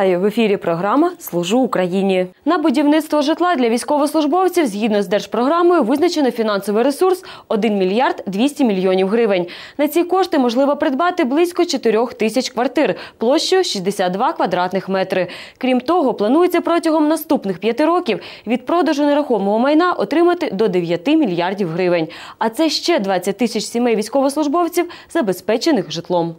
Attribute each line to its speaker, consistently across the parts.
Speaker 1: Вітаю в ефірі. Програма Служу Україні. На будівництво житла для військовослужбовців згідно з держпрограмою визначено фінансовий ресурс 1 мільярд 200 мільйонів гривень. На ці кошти можливо придбати близько 4 тисяч квартир площею 62 квадратних метри. Крім того, планується протягом наступних п'яти років від продажу нерухомого майна отримати до 9 мільярдів гривень. А це ще 20 тисяч сімей військовослужбовців, забезпечених житлом.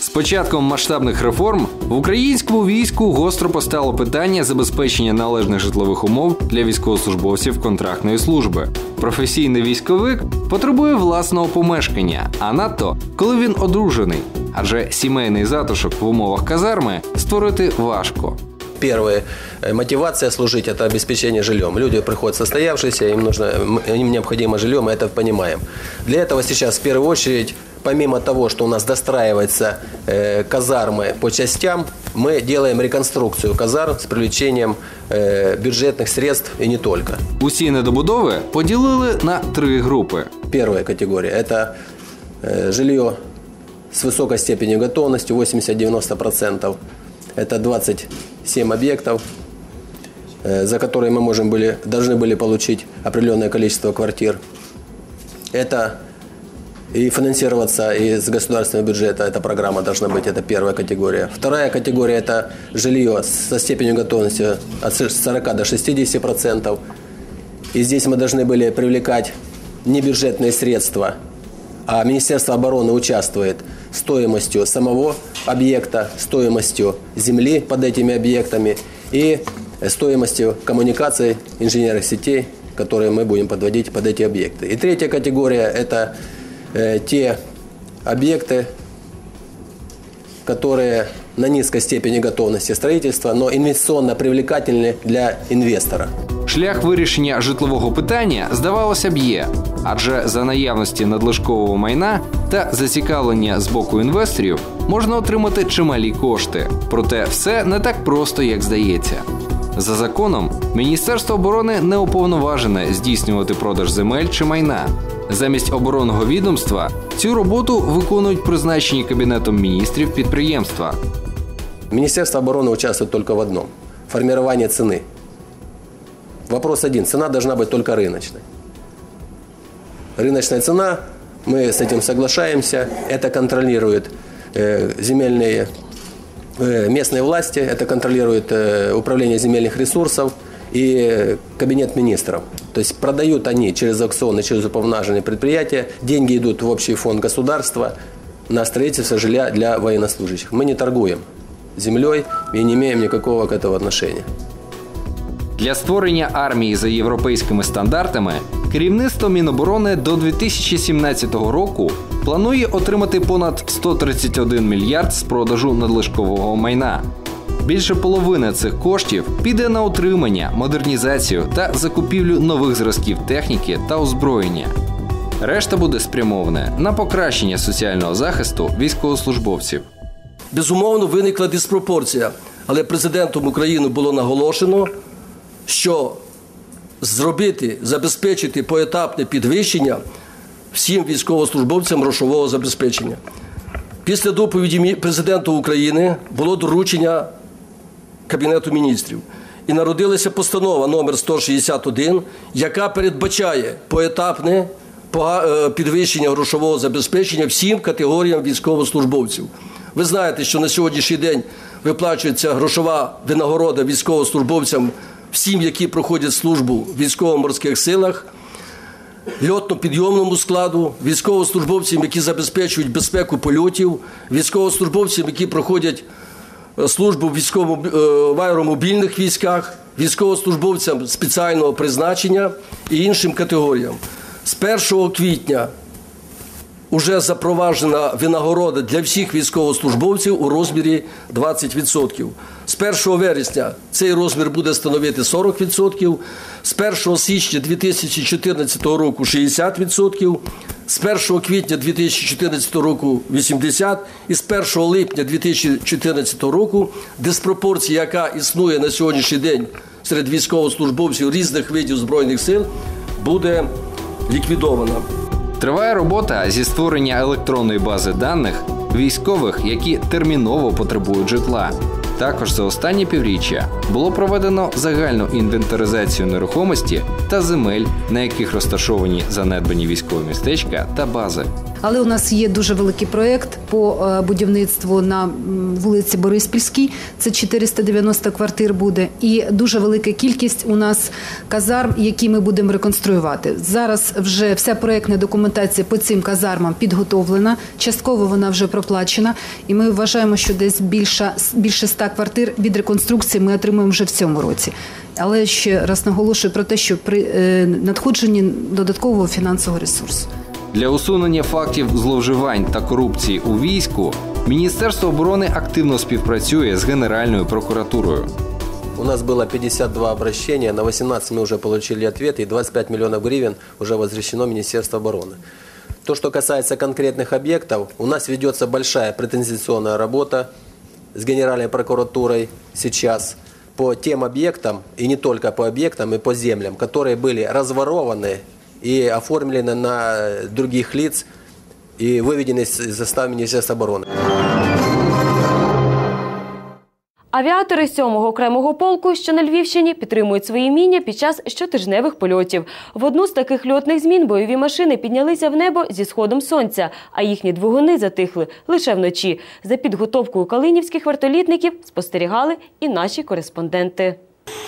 Speaker 2: З початком масштабних реформ в українському війську гостро постало питання забезпечення належних житлових умов для військовослужбовців контрактної служби. Професійний військовик потребує власного помешкання, а надто коли він одружений, адже сімейний затишок в умовах казарми створити важко.
Speaker 3: Первая э, мотивация служить – это обеспечение жильем. Люди приходят состоявшиеся, им, нужно, м, им необходимо жилье, мы это понимаем. Для этого сейчас в первую очередь, помимо того, что у нас достраиваются э, казармы по частям, мы делаем реконструкцию казарм с привлечением э, бюджетных средств и не только.
Speaker 2: Усі недобудови поділили на три групи.
Speaker 3: Первая категория – это э, жилье с высокой степенью готовности, 80-90%. Это 27 объектов, э, за которые мы можем были, должны были получить определенное количество квартир. Это и финансироваться из государственного бюджета, эта программа должна быть, это первая категория. Вторая категория – это жилье со степенью готовности от 40 до 60%. И здесь мы должны были привлекать небюджетные средства, а Министерство обороны участвует стоимостью самого объекта, стоимостью земли под этими объектами и стоимостью коммуникаций, инженерных сетей, которые мы будем подводить под эти объекты. И третья категория – это те объекты, которые на низкой степени готовности строительства, но инвестиционно привлекательны для инвестора.
Speaker 2: Шлях вирішення житлового питання, здавалося б, є, адже за наявності надлишкового майна та зацікавлення з боку інвесторів можна отримати чималі кошти. Проте все не так просто, як здається. За законом, Міністерство оборони не уповноважене здійснювати продаж земель чи майна. Замість оборонного відомства цю роботу виконують призначені кабінетом міністрів підприємства.
Speaker 3: Министерство обороны участвует только в одном – формировании цены. Вопрос один – цена должна быть только рыночной. Рыночная цена, мы с этим соглашаемся, это контролирует э, земельные э, местные власти, это контролирует э, управление земельных ресурсов и э, кабинет министров. То есть продают они через аукционы, через уполномоченные предприятия, деньги идут в общий фонд государства на строительство жилья для военнослужащих. Мы не торгуем землей и не имеем никакого к этому отношения.
Speaker 2: Для створення армії за європейськими стандартами керівництво Міноборони до 2017 року планує отримати понад 131 мільярд з продажу надлишкового майна. Більше половини цих коштів піде на утримання, модернізацію та закупівлю нових зразків техніки та озброєння. Решта буде спрямоване на покращення соціального захисту військовослужбовців.
Speaker 4: Безумовно, виникла диспропорція, але президентом України було наголошено, що зробити, забезпечити поетапне підвищення всім військовослужбовцям грошового забезпечення. Після доповіді президента України було доручення Кабінету міністрів. І народилася постанова номер 161, яка передбачає поетапне е, підвищення грошового забезпечення всім категоріям військовослужбовців. Ви знаєте, що на сьогоднішній день виплачується грошова винагорода військовослужбовцям всім, які проходять службу в військово-морських силах льотно-підйомному складу, військовослужбовцям, які забезпечують безпеку польотів, військовослужбовцям, які проходять службу в військовому е, в аеромобільних військах, військовослужбовцям спеціального призначення і іншим категоріям. З 1 квітня Уже запроваджена винагорода для всіх військовослужбовців у розмірі 20%. З 1 вересня цей розмір буде становити 40%, з 1 січня 2014 року 60%, з 1 квітня 2014 року 80% і з 1 липня 2014 року диспропорція, яка існує на сьогоднішній день серед військовослужбовців різних видів Збройних сил, буде ліквідована.
Speaker 2: Триває робота зі створення електронної бази даних військових, які терміново потребують житла. Також за останні півріччя було проведено загальну інвентаризацію нерухомості та земель, на яких розташовані занедбані військові містечка та бази.
Speaker 5: Але у нас є дуже великий проєкт по е, будівництву на вулиці Бориспільській. Це 490 квартир буде, і дуже велика кількість у нас казарм, які ми будемо реконструювати. Зараз вже вся проєктна документація по цим казармам підготовлена. Частково вона вже проплачена, і ми вважаємо, що десь більше, більше 100 квартир від реконструкції ми отримаємо вже в цьому році. Але ще раз наголошую про те, що при е, надходженні додаткового фінансового ресурсу.
Speaker 2: Для усунення фактів зловживань та корупції у війську Міністерство оборони активно співпрацює з Генеральною прокуратурою.
Speaker 3: У нас было 52 обращения, на 18 мы уже получили ответы, и 25 миллионов гривен уже возвращено Министерство обороны. То, что касается конкретных объектов, у нас ведется большая претензионная работа с Генеральной прокуратурой сейчас по тем объектам, и не только по объектам, и по землям, которые были разворованы и оформлены на других лиц и выведены из из состава Министерства обороны.
Speaker 1: Авіатори 7-го окремого полку, що на Львівщині, підтримують свої міння під час щотижневих польотів. В одну з таких льотних змін бойові машини піднялися в небо зі сходом сонця, а їхні двигуни затихли лише вночі. За підготовкою калинівських вертолітників спостерігали і наші кореспонденти.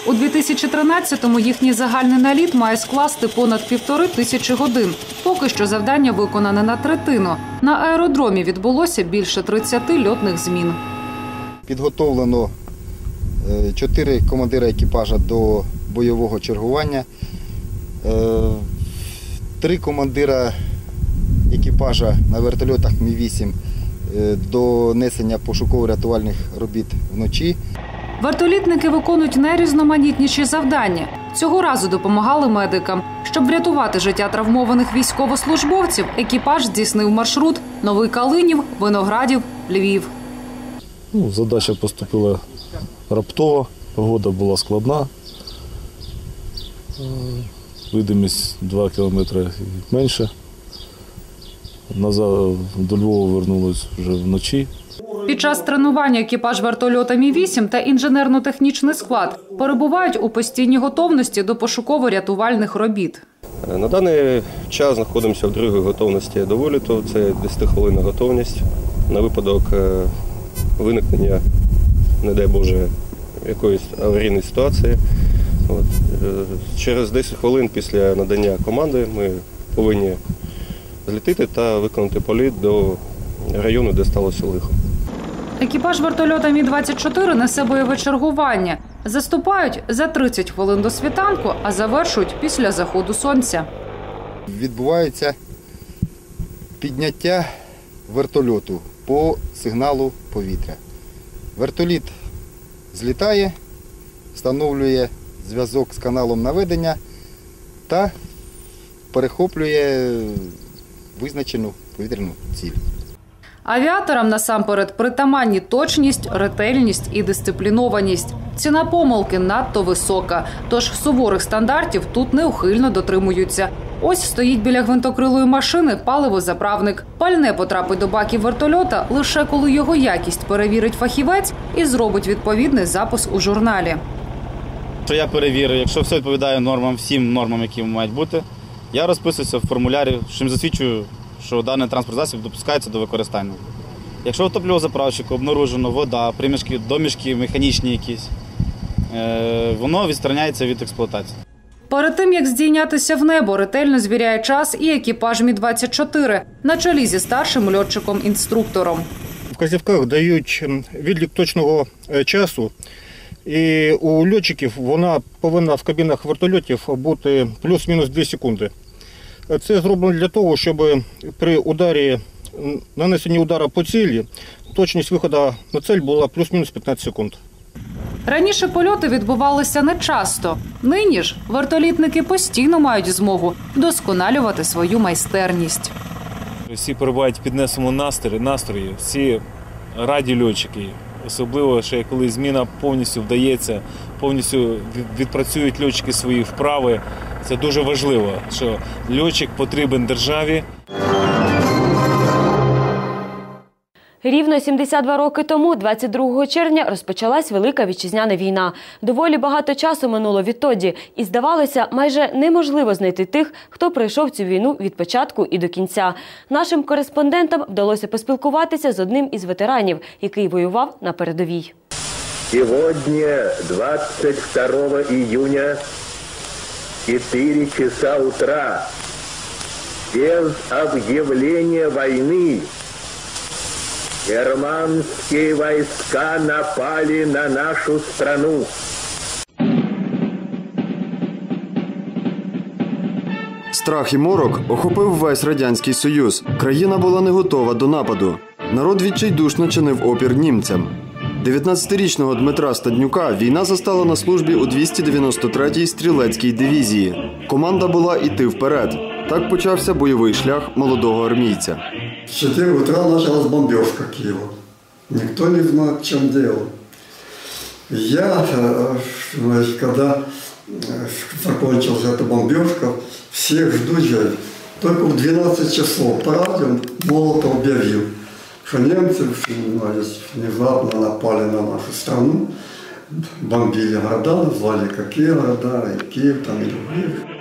Speaker 6: У 2013-му їхній загальний наліт має скласти понад півтори тисячі годин. Поки що завдання виконане на третину. На аеродромі відбулося більше 30 льотних змін.
Speaker 7: Підготовлено е, чотири командира екіпажа до бойового чергування, е, три командира екіпажа на вертольотах Мі-8 е, до несення пошуково-рятувальних робіт вночі.
Speaker 6: Вертолітники виконують найрізноманітніші завдання. Цього разу допомагали медикам. Щоб врятувати життя травмованих військовослужбовців, екіпаж здійснив маршрут Новий Калинів, Виноградів, Львів.
Speaker 8: Ну, задача поступила раптово, погода була складна. Е, Видимість 2 кілометри менше. Назад до Львова вернулись вже вночі.
Speaker 6: Під час тренування екіпаж вертольота Мі-8 та інженерно-технічний склад перебувають у постійній готовності до пошуково-рятувальних робіт.
Speaker 9: На даний час знаходимося в другій готовності до виліту. Це 10 хвилинна готовність на випадок е, виникнення, не дай Боже, якоїсь аварійної ситуації. От. е, Через 10 хвилин після надання команди ми повинні злітити та виконати політ до району, де сталося лихо.
Speaker 6: Екіпаж вертольота Мі-24 несе бойове чергування. Заступають за 30 хвилин до світанку, а завершують після заходу сонця.
Speaker 7: Відбувається підняття вертольоту по сигналу повітря. Вертоліт злітає, встановлює зв'язок з каналом наведення та перехоплює визначену повітряну ціль.
Speaker 6: Авіаторам насамперед притаманні точність, ретельність і дисциплінованість. Ціна помилки надто висока, тож суворих стандартів тут неухильно дотримуються. Ось стоїть біля гвинтокрилої машини паливозаправник. Пальне потрапить до баків вертольота лише коли його якість перевірить фахівець і зробить відповідний запис у журналі.
Speaker 10: Що я перевірю, якщо все відповідає нормам, всім нормам, які мають бути, я розписуюся в формулярі, чим засвідчую, що даний транспорт засіб допускається до використання. Якщо у топливозаправщику обнаружено вода, примішки, домішки механічні якісь, е, воно відстраняється від експлуатації.
Speaker 6: Перед тим як здійнятися в небо, ретельно звіряє час і екіпаж Мі-24 на чолі зі старшим льотчиком-інструктором.
Speaker 11: В вказівках дають відлік точного е, часу. І у льотчиків вона повинна в кабінах вертольотів бути плюс-мінус 2 секунди. Це зроблено для того, щоб при ударі, нанесенні удара по цілі, точність виходу на цель була плюс-мінус 15 секунд.
Speaker 6: Раніше польоти відбувалися нечасто. Нині ж вертолітники постійно мають змогу вдосконалювати свою майстерність.
Speaker 8: Всі перебувають в піднесеному настрої, настрої, всі раді льотчики. Особливо, ще коли зміна повністю вдається, повністю відпрацюють льотчики свої вправи. Це дуже важливо, що льотчик потрібен державі.
Speaker 1: Рівно 72 роки тому, 22 червня, розпочалась Велика Вітчизняна війна. Доволі багато часу минуло відтоді, і здавалося, майже неможливо знайти тих, хто пройшов цю війну від початку і до кінця. Нашим кореспондентам вдалося поспілкуватися з одним із ветеранів, який воював на передовій.
Speaker 12: Сегодня, 22 июня, 4 часа утра, без объявления войны, германские войска напали на нашу страну.
Speaker 13: Страх і морок охопив весь радянський союз. Країна була не готова до нападу. Народ відчайдушно чинив опір німцям. 19-річного Дмитра Стаднюка війна застала на службі у 293-й стрілецькій дивізії. Команда була іти вперед. Так почався бойовий шлях молодого армійця.
Speaker 14: В 4 утра началась бомбежка Киева. Никто не знал, в чем дело. Я, э, значит, когда э, закончилась эта бомбежка, всех жду я. Только в 12 часов по радио Молотов объявил, что немцы значит, внезапно напали на нашу страну, бомбили города, назвали какие города, и Киев там, и другие.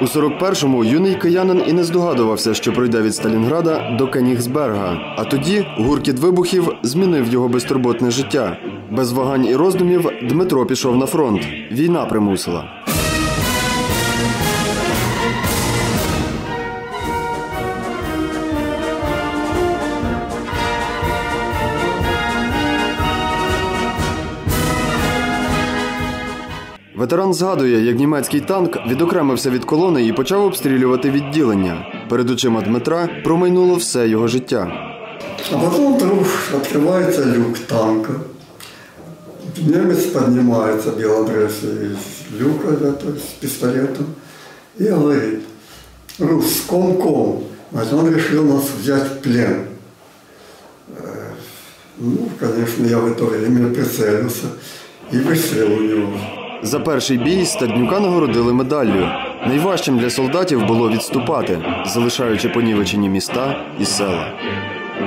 Speaker 13: У 41-му юний киянин і не здогадувався, що пройде від Сталінграда до Кенігсберга. А тоді гуркіт вибухів змінив його безтурботне життя. Без вагань і роздумів Дмитро пішов на фронт. Війна примусила. Ветеран згадує, як німецький танк відокремився від колони і почав обстрілювати відділення. Перед очима Дмитра промайнуло все його життя.
Speaker 14: А потом вдруг открывается люк танка. Немец поднимается белодресый из люка это, с пистолетом и говорит, Рус, ком-ком. Значит, он решил нас взять в плен. Э, Ну, конечно, я в это время прицелился и выстрел у него.
Speaker 13: За перший бій Стаднюка нагородили медаллю. Найважчим для солдатів було відступати, залишаючи понівечені міста і села.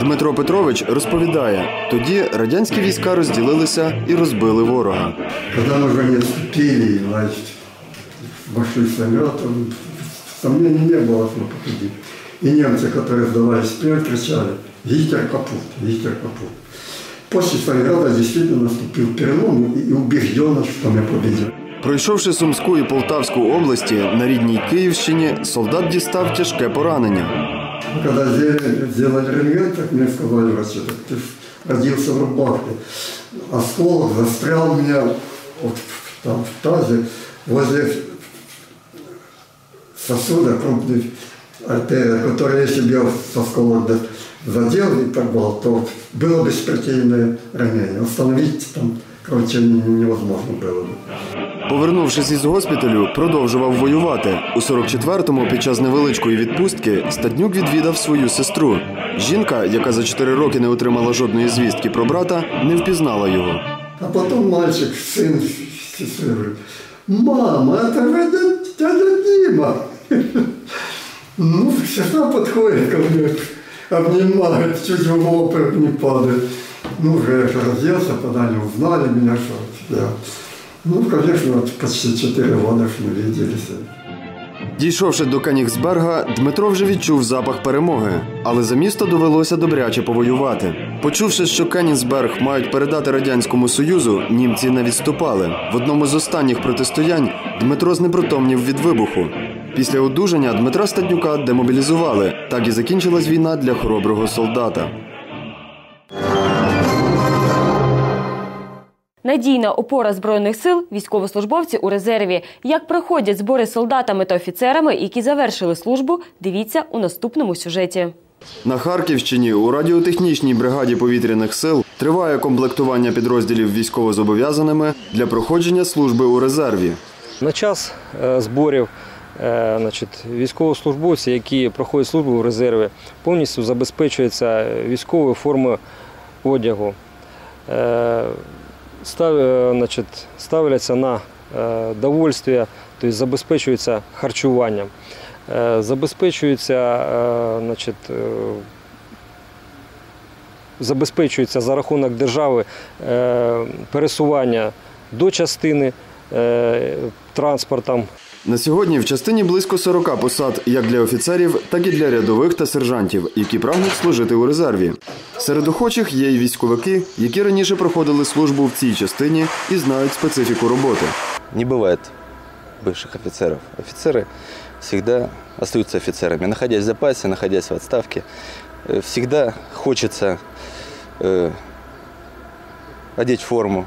Speaker 13: Дмитро Петрович розповідає, тоді радянські війська розділилися і розбили ворога.
Speaker 14: Когда мы уже не отступили, значит, вошли в самолет, сомнений не было, что мы победим. И немцы, которые сдавались в плен, кричали «Гитлер капут! Гитлер капут!». После Сталинграда действительно наступил перелом и убежденность, что мы победим.
Speaker 13: Пройшовши Сумську і Полтавську області, на рідній Київщині солдат дістав тяжке поранення.
Speaker 14: Когда сделали, сделали рентген, так мне сказали врачи, так ты ж родился в рубахе. Осколок застрял у меня вот в- там в тазе возле сосуда крупной артерии, которая если бы я с осколок да- задел и порвал, то было бы смертельное ранение. Остановить там кровотечение невозможно было бы.
Speaker 13: Повернувшись із госпіталю, продовжував воювати. У 44-му під час невеличкої відпустки Стаднюк відвідав свою сестру. Жінка, яка за 4 роки не отримала жодної звістки про брата, не впізнала його.
Speaker 14: А потом мальчик, сын сестры, говорит, мама, это же дядя, дядя Дима. Ну, сестра подходит ко мне, обнимает, чуть в обморок не падает. Ну, уже разделся, тогда они узнали меня, что я... Ну, конечно, вот почти 4 года, что мы виделись.
Speaker 13: Дійшовши до Канігсберга, Дмитро вже відчув запах перемоги, але за місто довелося добряче повоювати. Почувши, що Кенігсберг мають передати радянському союзу, німці не відступали. В одному з останніх протистоянь Дмитро знепритомнів від вибуху. Після одужання Дмитра Стаднюка демобілізували. Так і закінчилась війна для хороброго солдата.
Speaker 1: Надійна опора збройних сил, військовослужбовці у резерві. Як проходять збори з солдатами та офіцерами, які завершили службу, дивіться у наступному сюжеті.
Speaker 13: На Харківщині у радіотехнічній бригаді повітряних сил триває комплектування підрозділів військовозобов'язаними для проходження служби у резерві.
Speaker 15: На час е, зборів значить, військовослужбовці, які проходять службу в резерві, повністю забезпечуються військовою формою одягу. Е, став, е, значить, ставляться на е, довольствие, тобто забезпечуються харчуванням, Е, забезпечуються е, значить, е, забезпечується за рахунок держави е, пересування до частини е, транспортом.
Speaker 13: На сьогодні в частині близько 40 посад як для офіцерів, так і для рядових та сержантів, які прагнуть служити у резерві. Серед охочих є й військовики, які раніше проходили службу в цій частині і знають специфіку роботи.
Speaker 16: Не бывает бывших офицеров. Офицеры всегда остаются офицерами. Находясь в запасе, находясь в отставке, э, всегда хочется э, одеть форму,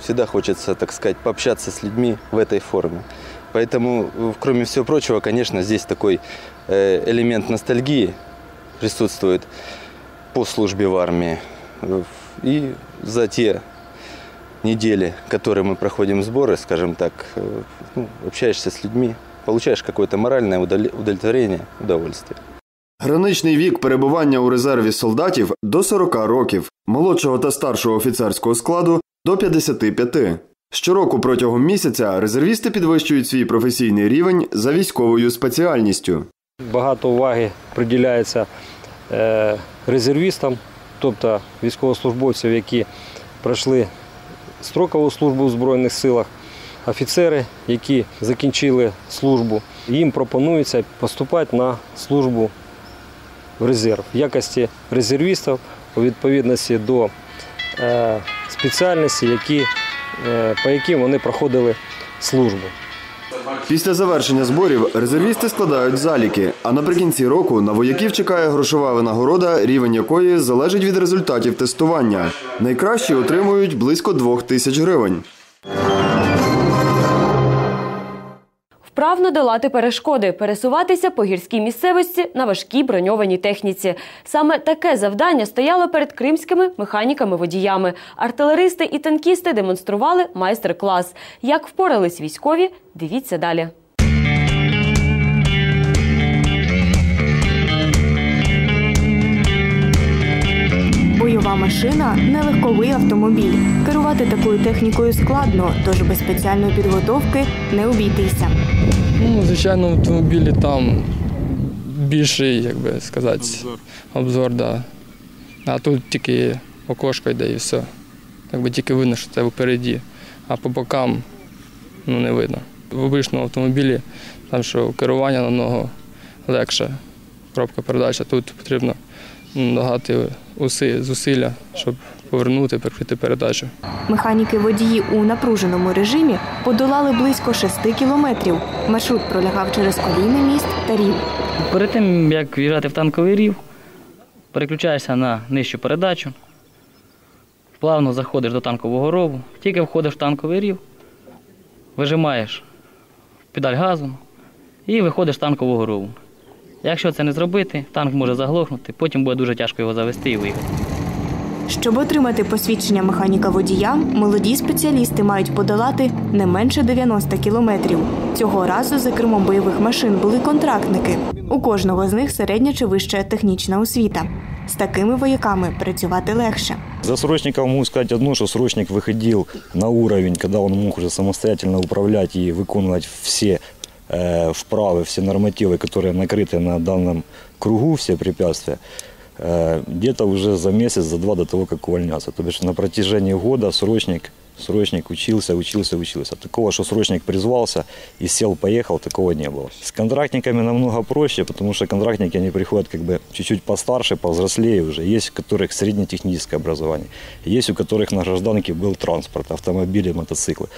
Speaker 16: всегда хочется, так сказать, пообщаться с людьми в этой форме. Поэтому, э, кроме всего прочего, конечно, здесь такой э, элемент ностальгии присутствует по службе в армии. Э, И за те недели, которые мы проходим сборы, скажем так, э, ну, общаешься с людьми, получаешь какое-то моральное удовле- удовлетворение, удовольствие.
Speaker 13: Граничний вік перебування у резерві солдатів до 40 років, молодшого та старшого офіцерського складу до 55. Щороку протягом місяця резервісти підвищують свій професійний рівень за військовою спеціальністю.
Speaker 15: Багато уваги приділяється е, резервістам, тобто військовослужбовців, які пройшли строкову службу в Збройних силах, офіцери, які закінчили службу. Їм пропонується поступати на службу в резерв в якості резервістів у відповідності до е, спеціальності, які, по яким вони проходили службу.
Speaker 13: Після завершення зборів резервісти складають заліки, а наприкінці року на вояків чекає грошова винагорода, рівень якої залежить від результатів тестування. Найкращі отримують близько двох тисяч гривень.
Speaker 1: Вправно долати перешкоди, пересуватися по гірській місцевості на важкій броньованій техніці. Саме таке завдання стояло перед кримськими механіками-водіями. Артилеристи і танкісти демонстрували майстер-клас. Як впорались військові, дивіться далі.
Speaker 17: Бойова машина нелегковий автомобіль. Керувати такою технікою складно, тож без спеціальної підготовки не обійтися.
Speaker 18: Ну, звичайно, в автомобілі там більший, як би сказати, обзор, да. а тут тільки окошко йде і все. Якби тільки видно, що це впереді, а по бокам ну, не видно. В обичному автомобілі там що керування на ногу легше, коробка передача. Тут потрібно ну, багато уси- зусилля, щоб повернути, прикрити передачу.
Speaker 17: Механіки-водії у напруженому режимі подолали близько 6 кілометрів. Маршрут пролягав через колійний міст та рів.
Speaker 19: Перед тим, як в'їжджати в танковий рів, переключаєшся на нижчу передачу, плавно заходиш до танкового рову, тільки входиш в танковий рів, вижимаєш педаль газу і виходиш з танкового рову. Якщо це не зробити, танк може заглохнути, потім буде дуже тяжко його завести і виїхати.
Speaker 17: Щоб отримати посвідчення механіка-водія, молоді спеціалісти мають подолати не менше 90 кілометрів. Цього разу за кермом бойових машин були контрактники. У кожного з них середня чи вища технічна освіта. З такими вояками працювати легше.
Speaker 20: За срочником могу сказать одно, что срочник выходил на уровень, когда он мог уже самостоятельно управлять и выполнять все э, вправы, все нормативы, которые накрыты на данном кругу, все препятствия, э, где-то уже за месяц, за два до того, как увольняться. То бишь на протяжении года срочник, срочник учился, учился, учился. Такого, что срочник призвался и сел, поехал, такого не было. С контрактниками намного проще, потому что контрактники, они приходят как бы чуть-чуть постарше, повзрослее уже. Есть у которых среднетехническое образование, есть у которых на гражданке был транспорт, автомобили, мотоциклы.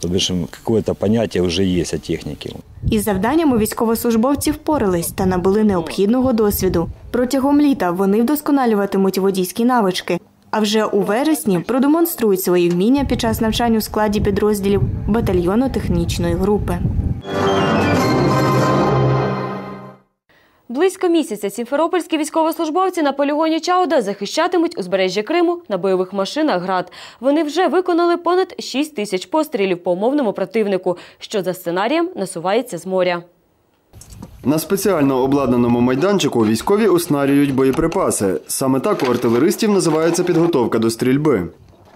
Speaker 20: То бишь им какое-то понятие уже есть о технике.
Speaker 17: Із завданнями військовослужбовці впорались та набули необхідного досвіду. Протягом літа вони вдосконалюватимуть водійські навички. а вже у вересні продемонструють свої вміння під час навчань у складі підрозділів батальйону технічної групи.
Speaker 1: Близько місяця сімферопольські військовослужбовці на полігоні Чауда захищатимуть узбережжя Криму на бойових машинах ГРАД. Вони вже виконали понад 6 тисяч пострілів по умовному противнику, що за сценарієм насувається з моря.
Speaker 13: На спеціально обладнаному майданчику військові оснарюють боєприпаси. Саме так у артилеристів називається підготовка до стрільби.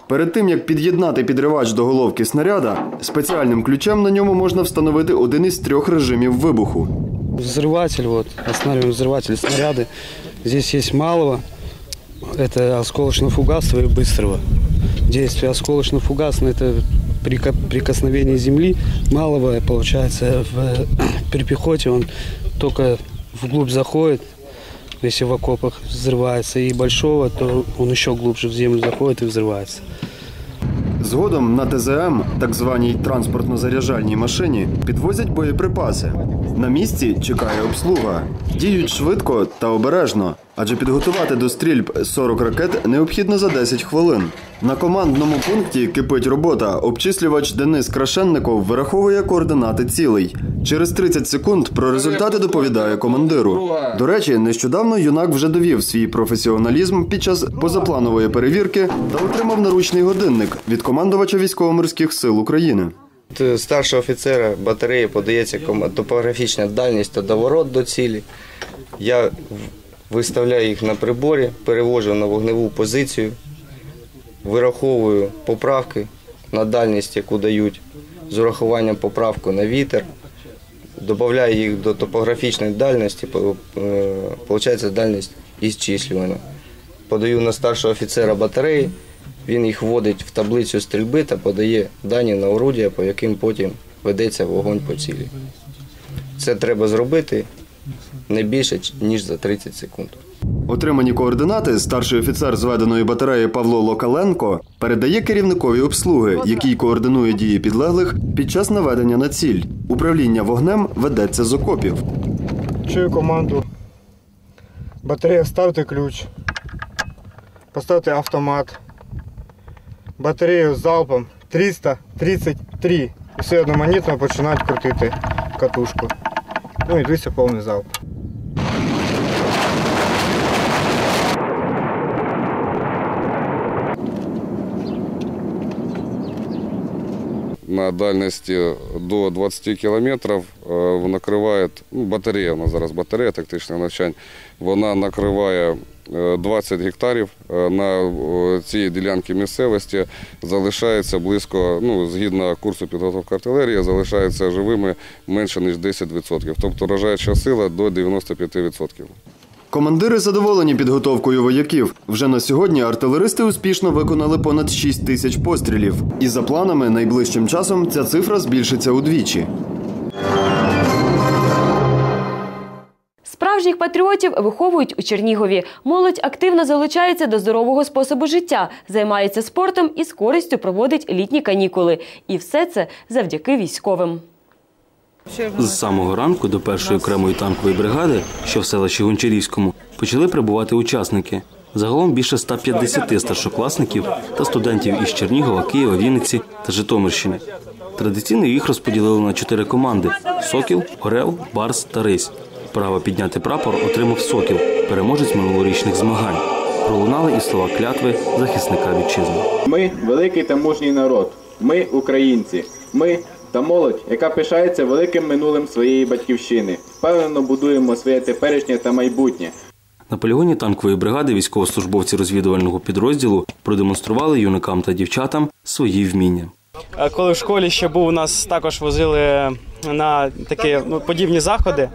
Speaker 13: Перед тим як під'єднати підривач до головки снаряда, спеціальним ключем на ньому можна встановити один із трьох режимів вибуху.
Speaker 21: Взрыватель, вот, останавливаем взрыватель снаряды. Здесь есть малого это осколочно-фугасового и быстрого. Действие осколочно-фугасно – это прикосновение земли малого, получается, в, при пехоте он только вглубь заходит, если в окопах взрывается, и большого, то он еще глубже в землю заходит и взрывается.
Speaker 13: Згодом на ТЗМ, так званій транспортно-заряджальній машині, підвозять боєприпаси. На місці чекає обслуга. Діють швидко та обережно, адже підготувати до стрільб 40 ракет необхідно за 10 хвилин. На командному пункті кипить робота. Обчислювач Денис Крашенников вираховує координати цілей. Через 30 секунд про результати доповідає командиру. До речі, нещодавно юнак вже довів свій професіоналізм під час позапланової перевірки та отримав наручний годинник від командувача військово-морських сил України.
Speaker 22: Від Старшого офіцера батареї подається топографічна дальність та доворот до цілі. Я виставляю їх на приборі, перевожу на вогневу позицію, вираховую поправки на дальність, яку дають, з урахуванням поправки на вітер, додаю їх до топографічної дальності, виходить дальність ісчислювана. Подаю на старшого офіцера батареї, він їх вводить в таблицю стрільби та подає дані на орудія, по яким потім ведеться вогонь по цілі. Це треба зробити не більше, ніж за 30 секунд.
Speaker 13: Отримані координати старший офіцер зведеної батареї Павло Локаленко передає керівникові обслуги, який координує дії підлеглих під час наведення на ціль. Управління вогнем ведеться з окопів.
Speaker 11: Чую команду. Батарея ставте ключ. Поставте автомат. Батарею залпом 333. І все одноманітно починають крутити катушку. Ну і дивіться повний залп.
Speaker 23: на дальності до 20 кілометрів е, накриває ну, батарея. У нас зараз батарея тактичних навчань. Вона накриває е, 20 гектарів. Е, На е, цій ділянці місцевості залишається близько, ну згідно курсу підготовки артилерії, залишається живими менше ніж 10%. Тобто вражаюча сила до 95%.
Speaker 13: Командири задоволені підготовкою вояків. Вже на сьогодні артилеристи успішно виконали понад 6 тисяч пострілів. І за планами найближчим часом ця цифра збільшиться удвічі.
Speaker 1: Справжніх патріотів виховують у Чернігові. Молодь активно залучається до здорового способу життя, займається спортом і з користю проводить літні канікули. І все це завдяки військовим.
Speaker 24: З самого ранку до першої окремої танкової бригади, що в селищі Гончарівському, почали прибувати учасники. Загалом більше 150 старшокласників та студентів із Чернігова, Києва, Вінниці та Житомирщини. Традиційно їх розподілили на чотири команди: Сокіл, Орел, Барс та Рись. Право підняти прапор отримав Сокіл, переможець минулорічних змагань. Пролунали і слова клятви захисника вітчизни.
Speaker 25: Ми великий та мужній народ. Ми українці. Ми та молодь, яка пишається великим минулим своєї батьківщини. Впевнено будуємо своє теперішнє та майбутнє.
Speaker 24: На полігоні танкової бригади військовослужбовці розвідувального підрозділу продемонстрували юнакам та дівчатам свої вміння.
Speaker 26: Коли в школі ще був, нас також возили на такі ну, подібні заходи.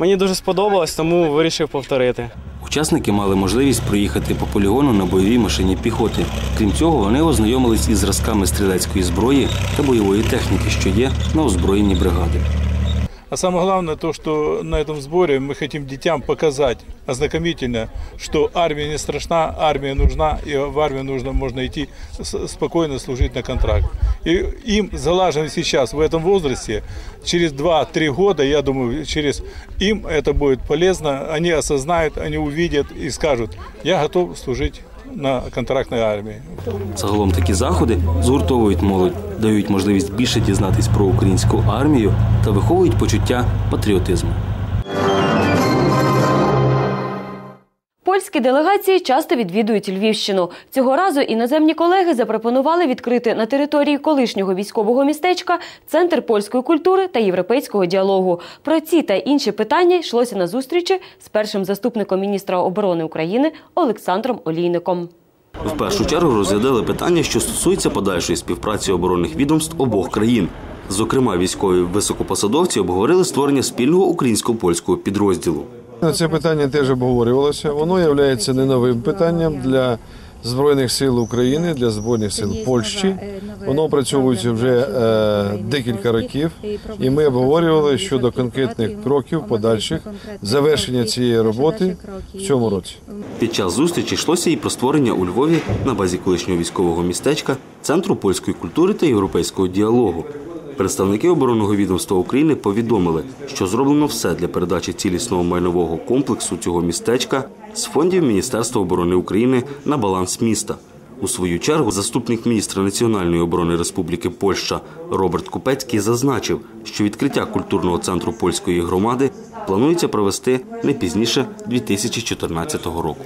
Speaker 26: Мені дуже сподобалось, тому вирішив повторити.
Speaker 24: Учасники мали можливість проїхати по полігону на бойовій машині піхоти. Крім цього, вони ознайомились із зразками стрілецької зброї та бойової техніки, що є на озброєнні бригади.
Speaker 27: А самое главное то, что на этом сборе мы хотим детям показать ознакомительно, что армия не страшна, армия нужна, и в армию нужно, можно идти спокойно служить на контракт. И им залажено сейчас в этом возрасте, через 2-3 года, я думаю, через им это будет полезно, они осознают, они увидят и скажут, я готов служить на контрактної армії
Speaker 24: Загалом такі заходи згуртовують молодь, дають можливість більше дізнатись про українську армію та виховують почуття патріотизму.
Speaker 1: Польські делегації часто відвідують Львівщину. Цього разу іноземні колеги запропонували відкрити на території колишнього військового містечка центр польської культури та європейського діалогу. Про ці та інші питання йшлося на зустрічі з першим заступником міністра оборони України Олександром Олійником.
Speaker 24: В першу чергу розглядали питання, що стосуються подальшої співпраці оборонних відомств обох країн. Зокрема, військові високопосадовці обговорили створення спільного українсько-польського підрозділу.
Speaker 28: Це питання теж обговорювалося. Воно є не новим питанням для Збройних сил України, для Збройних сил Польщі. Воно опрацьовується вже е, декілька років, і ми обговорювали щодо конкретних кроків подальших завершення цієї роботи в цьому році.
Speaker 24: Під час зустрічі йшлося і про створення у Львові на базі колишнього військового містечка Центру польської культури та європейського діалогу. Представники оборонного відомства України повідомили, що зроблено все для передачі цілісного майнового комплексу цього містечка з фондів Міністерства оборони України на баланс міста. У свою чергу заступник міністра національної оборони Республіки Польща Роберт Купецький зазначив, що відкриття культурного центру польської громади планується провести не пізніше 2014 року.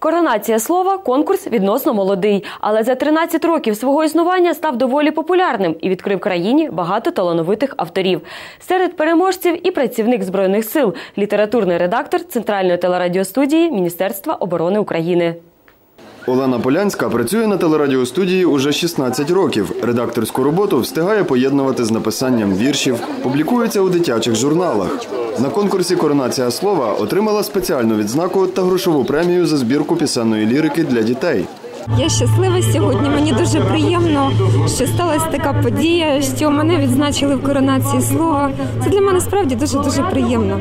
Speaker 1: Коронація слова конкурс відносно молодий, але за 13 років свого існування став доволі популярним і відкрив країні багато талановитих авторів. Серед переможців і працівник збройних сил, літературний редактор Центральної телерадіостудії Міністерства оборони України.
Speaker 13: Олена Полянська працює на телерадіостудії уже 16 років. Редакторську роботу встигає поєднувати з написанням віршів, публікується у дитячих журналах. На конкурсі Коронація слова отримала спеціальну відзнаку та грошову премію за збірку пісенної лірики для дітей.
Speaker 29: Я щаслива сьогодні. Мені дуже приємно, що сталася така подія, що мене відзначили в коронації слова. Це для мене справді дуже дуже приємно.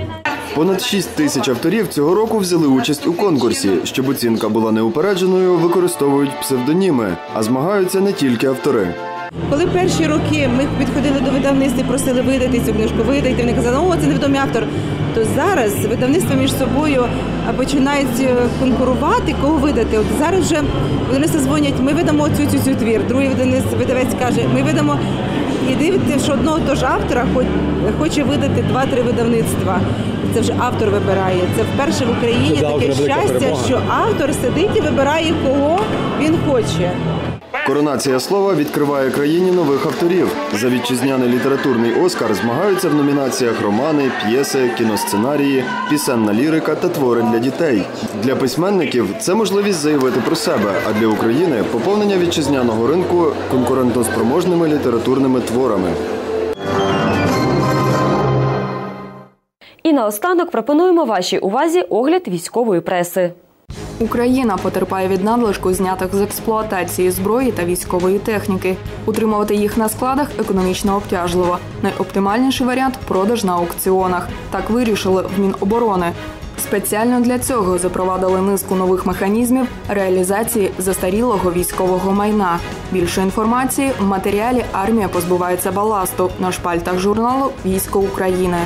Speaker 13: Понад 6 тисяч авторів цього року взяли участь у конкурсі. Щоб оцінка була неупередженою, використовують псевдоніми, а змагаються не тільки автори.
Speaker 30: Коли перші роки ми підходили до видавництва і просили видати цю книжку, видайте, вони казали, о, це невідомий автор. То зараз видавництва між собою починають е, конкурувати, кого видати. От зараз вже видавництва дзвонять, ми видамо цю цю цю твір. Другий видавець каже, ми видамо. І дивіться, що одного того ж автора хоче видати два-три видавництва. Це вже автор вибирає. Це вперше в Україні таке щастя, що автор сидить і вибирає, кого він хоче.
Speaker 13: Коронація слова відкриває країні нових авторів. За вітчизняний літературний оскар змагаються в номінаціях романи, п'єси, кіносценарії, пісенна лірика та твори для дітей. Для письменників це можливість заявити про себе, а для України поповнення вітчизняного ринку конкурентоспроможними літературними творами.
Speaker 1: І наостанок пропонуємо вашій увазі огляд військової преси.
Speaker 31: Україна потерпає від надлишку знятих з експлуатації зброї та військової техніки. Утримувати їх на складах економічно обтяжливо. Найоптимальніший варіант продаж на аукціонах. Так вирішили в Міноборони. Спеціально для цього запровадили низку нових механізмів реалізації застарілого військового майна. Більше інформації в матеріалі армія позбувається баласту на шпальтах журналу Військо України.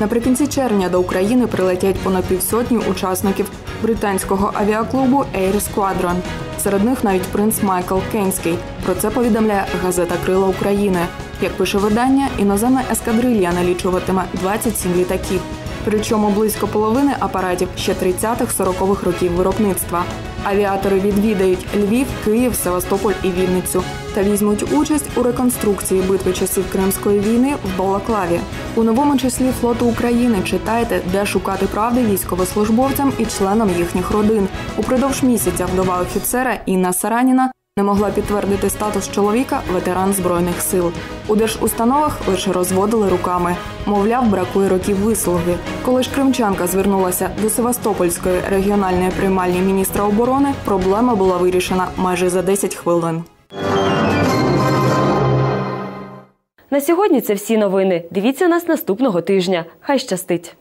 Speaker 31: Наприкінці червня до України прилетять понад півсотні учасників британського авіаклубу Air Squadron. Серед них навіть принц Майкл Кенський. Про це повідомляє газета Крила України. Як пише видання, іноземна ескадрилья налічуватиме 27 літаків. Причому близько половини апаратів ще 30-40-х років виробництва. Авіатори відвідають Львів, Київ, Севастополь і Вінницю та візьмуть участь у реконструкції битви часів Кримської війни в Балаклаві. У новому числі флоту України читайте, де шукати правди військовослужбовцям і членам їхніх родин. Упродовж місяця вдова офіцера Інна Сараніна не могла підтвердити статус чоловіка ветеран збройних сил. У держустановах лише розводили руками. Мовляв, бракує років вислуги. Коли ж кримчанка звернулася до Севастопольської регіональної приймальні міністра оборони, проблема була вирішена майже за 10 хвилин.
Speaker 1: На сьогодні це всі новини. Дивіться нас наступного тижня. Хай щастить.